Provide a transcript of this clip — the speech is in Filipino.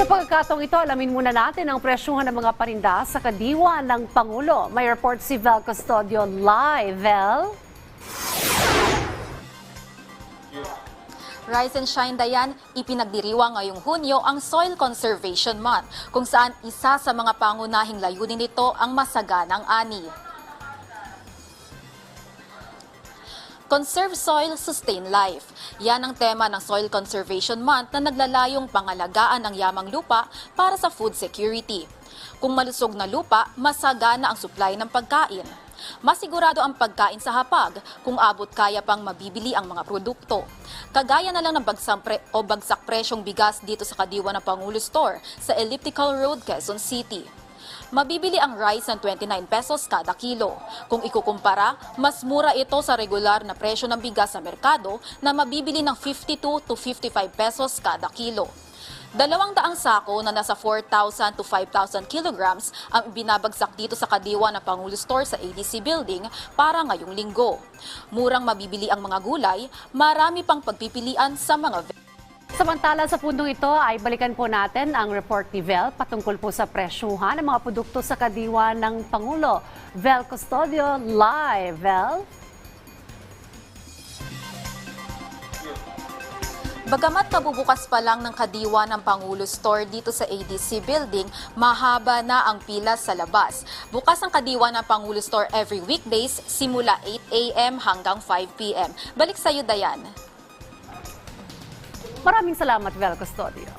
Sa pagkakataong ito, alamin muna natin ang presyuhan ng mga parinda sa kadiwa ng Pangulo. May report si Vel Custodio live. Vel? Rise and Shine Dayan, ipinagdiriwang ngayong Hunyo ang Soil Conservation Month, kung saan isa sa mga pangunahing layunin nito ang masaganang ani. Conserve Soil, Sustain Life. Yan ang tema ng Soil Conservation Month na naglalayong pangalagaan ng yamang lupa para sa food security. Kung malusog na lupa, masagana ang supply ng pagkain. Masigurado ang pagkain sa hapag kung abot kaya pang mabibili ang mga produkto. Kagaya na lang ng bagsang pre- o bagsak presyong bigas dito sa Kadiwa ng Pangulo Store sa Elliptical Road, Quezon City. Mabibili ang rice ng 29 pesos kada kilo. Kung ikukumpara, mas mura ito sa regular na presyo ng bigas sa merkado na mabibili ng 52 to 55 pesos kada kilo. Dalawang daang sako na nasa 4,000 to 5,000 kilograms ang binabagsak dito sa kadiwa ng Pangulo Store sa ADC Building para ngayong linggo. Murang mabibili ang mga gulay, marami pang pagpipilian sa mga Samantala sa pundong ito ay balikan po natin ang report ni Vel patungkol po sa presyuhan ng mga produkto sa kadiwa ng Pangulo. Vel Custodio live. Vel? Bagamat kabubukas pa lang ng kadiwa ng Pangulo Store dito sa ADC Building, mahaba na ang pila sa labas. Bukas ang kadiwa ng Pangulo Store every weekdays simula 8 a.m. hanggang 5 p.m. Balik sa iyo, Dayan. Maraming salamat, Vel Custodio.